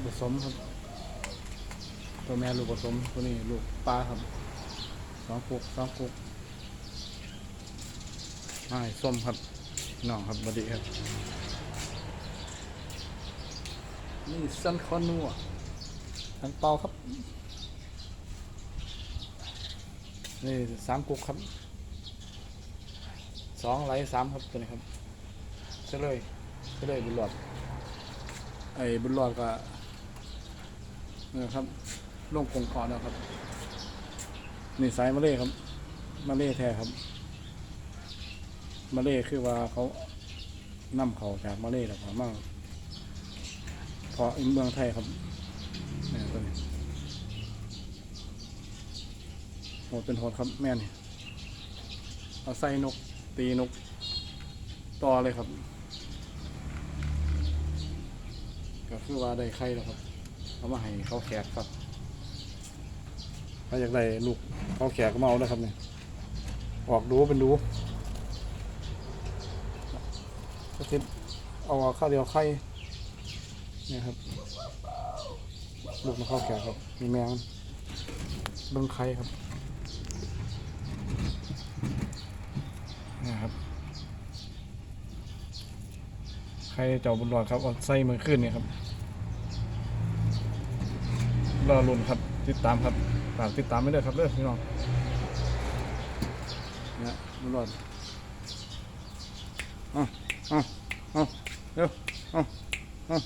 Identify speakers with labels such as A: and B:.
A: กผสมครับ ตัวแม่ลูกผสมตัวนี้ลูกปลาครับสองกุกสองกุกไม้ส้มครับน้องครับบดีครับนี่สันคอนัวทังเปาครับ นี่สามกุกครับสองไหลสามครับตัวนี้ครับเฉลยเฉลยบุญหลอดไอ้บุญหลอดก็ นี่ครับลงกงคอนะครับนี่สายมะเล่ครับมะเล่แท้ครับมะเล่คือว่าเขานำเขาจากมะเล่แล้วก็มาเพราะอินเมืองไทยครับนี่ตัวนี้โหดเป็นโหดครับแม่นี่เอาใส่นก ตีนก ต่อเลยครับ ก็คือว่าได้ไข่แล้วครับ เอามาให้เขาแขกครับถ้าอยากได้ลูกเขาแขกก็มาเอานะครับเนี่ยออกดูเป็นดูก็ทิเอาข้าวเดียวไข่เนี่ยครับ ลูกมาเข้าแขกครับ มีแมงเบิ้งไข่ครับนี่ครับไข่เจ้าบุญรอดครับเอาใส่มือขึ้นเนี่ยครับ รอรุนครับ ติดตามครับฝากติดตามไม่ได้ครับเด้อพี่น้องเนี่ยบุนรอดอะอะอะเร็วอะอะ